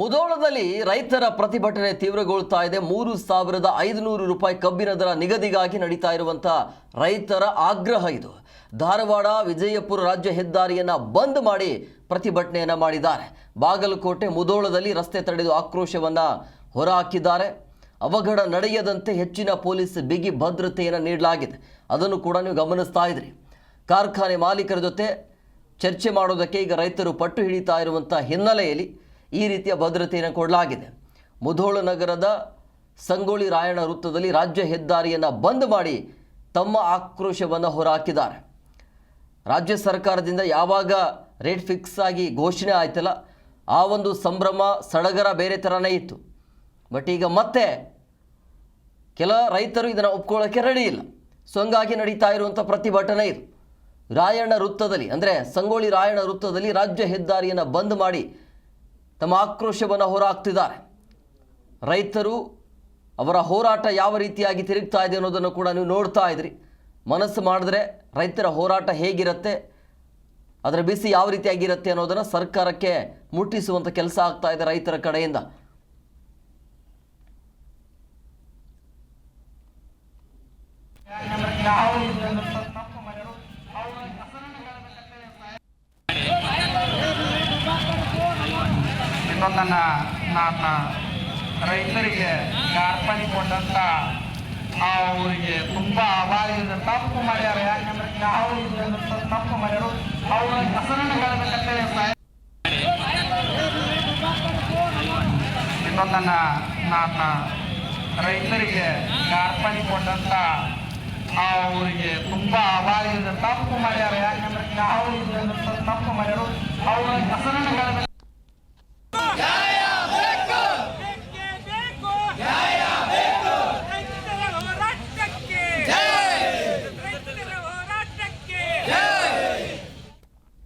ಮುಧೋಳದಲ್ಲಿ ರೈತರ ಪ್ರತಿಭಟನೆ ತೀವ್ರಗೊಳ್ತಾ ಇದೆ. ಮೂರು ಸಾವಿರದ ಐದುನೂರು ರೂಪಾಯಿ ಕಬ್ಬಿನ ದರ ನಿಗದಿಗಾಗಿ ನಡೀತಾ ಇರುವಂತಹ ರೈತರ ಆಗ್ರಹ ಇದು. ಧಾರವಾಡ, ವಿಜಯಪುರ ರಾಜ್ಯ ಹೆದ್ದಾರಿಯನ್ನು ಬಂದ್ ಮಾಡಿ ಪ್ರತಿಭಟನೆಯನ್ನು ಮಾಡಿದ್ದಾರೆ. ಬಾಗಲಕೋಟೆ, ಮುಧೋಳದಲ್ಲಿ ರಸ್ತೆ ತಡೆದು ಆಕ್ರೋಶವನ್ನು ಹೊರಹಾಕಿದ್ದಾರೆ. ಅವಘಡ ನಡೆಯದಂತೆ ಹೆಚ್ಚಿನ ಪೊಲೀಸ್ ಬಿಗಿ ಭದ್ರತೆಯನ್ನು ನೀಡಲಾಗಿದೆ. ಅದನ್ನು ಕೂಡ ನೀವು ಗಮನಿಸ್ತಾ ಇದ್ರಿ. ಕಾರ್ಖಾನೆ ಮಾಲೀಕರ ಜೊತೆ ಚರ್ಚೆ ಮಾಡೋದಕ್ಕೆ ಈಗ ರೈತರು ಪಟ್ಟು ಹಿಡಿತಾ ಇರುವಂಥ ಹಿನ್ನೆಲೆಯಲ್ಲಿ ಈ ರೀತಿಯ ಭದ್ರತೆಯನ್ನು ಕೊಡಲಾಗಿದೆ. ಮುಧೋಳು ನಗರದ ಸಂಗೊಳ್ಳಿ ರಾಯಣ್ಣ ವೃತ್ತದಲ್ಲಿ ರಾಜ್ಯ ಹೆದ್ದಾರಿಯನ್ನು ಬಂದ್ ಮಾಡಿ ತಮ್ಮ ಆಕ್ರೋಶವನ್ನು ಹೊರಹಾಕಿದ್ದಾರೆ. ರಾಜ್ಯ ಸರ್ಕಾರದಿಂದ ಯಾವಾಗ ರೇಟ್ ಫಿಕ್ಸ್ ಆಗಿ ಘೋಷಣೆ ಆಯ್ತಲ್ಲ, ಆ ಒಂದು ಸಂಭ್ರಮ ಸಡಗರ ಬೇರೆ ಥರನೇ ಇತ್ತು. ಬಟ್ ಈಗ ಮತ್ತೆ ಕೆಲ ರೈತರು ಇದನ್ನು ಒಪ್ಕೊಳ್ಳೋಕ್ಕೆ ರೆಡಿ ಇಲ್ಲ. ಸೊ ಹಂಗಾಗಿ ನಡೀತಾ ಇರುವಂಥ ಪ್ರತಿಭಟನೆ ಇದು. ರಾಯಣ್ಣ ವೃತ್ತದಲ್ಲಿ, ಅಂದರೆ ಸಂಗೊಳ್ಳಿ ರಾಯಣ್ಣ ವೃತ್ತದಲ್ಲಿ ರಾಜ್ಯ ಹೆದ್ದಾರಿಯನ್ನು ಬಂದ್ ಮಾಡಿ ತಮ್ಮ ಆಕ್ರೋಶವನ್ನು ಹೊರಹಾಕ್ತಿದ್ದಾರೆ ರೈತರು ಅವರ ಹೋರಾಟ ಯಾವ ರೀತಿಯಾಗಿ ತಿರುಗ್ತಾ ಇದೆ ಅನ್ನೋದನ್ನು ಕೂಡ ನೀವು ನೋಡ್ತಾ ಇದ್ರಿ. ಮನಸ್ಸು ಮಾಡಿದ್ರೆ ರೈತರ ಹೋರಾಟ ಹೇಗಿರುತ್ತೆ, ಅದರ ಬಿಸಿ ಯಾವ ರೀತಿಯಾಗಿರುತ್ತೆ ಅನ್ನೋದನ್ನು ಸರ್ಕಾರಕ್ಕೆ ಮುಟ್ಟಿಸುವಂಥ ಕೆಲಸ ಆಗ್ತಾ ಇದೆ ರೈತರ ಕಡೆಯಿಂದ. ಇನ್ನೊಂದನ್ನ ನನ್ನ ರೈತರಿಗೆ ಆ ಅವರಿಗೆ ತುಂಬಾ ಅಭಾವ ತಪ್ಪು ಮಾಡ್ಯಾರ ಯಾಕಂದ್ರೆ ಯಾವ ರೀತಿ ತಪ್ಪು ಮಾಡ್ಯಾರು ಅವರ ಹೆಸರನ್ನು ಹೇಳಬೇಕಂತೇಳಿ ಇನ್ನೊಂದನ್ನ ನನ್ನ ರೈತರಿಗೆ ಆ ಅವರಿಗೆ ತುಂಬಾ ಅಭಾವ ತಪ್ಪು ಮಾಡ್ಯಾರ ಯಾಕಂದ್ರೆ ಯಾವ ರೀತಿ ತಪ್ಪು ಮಾಡ್ಯಾರು ಅವರ ಹೆಸರನ್ನು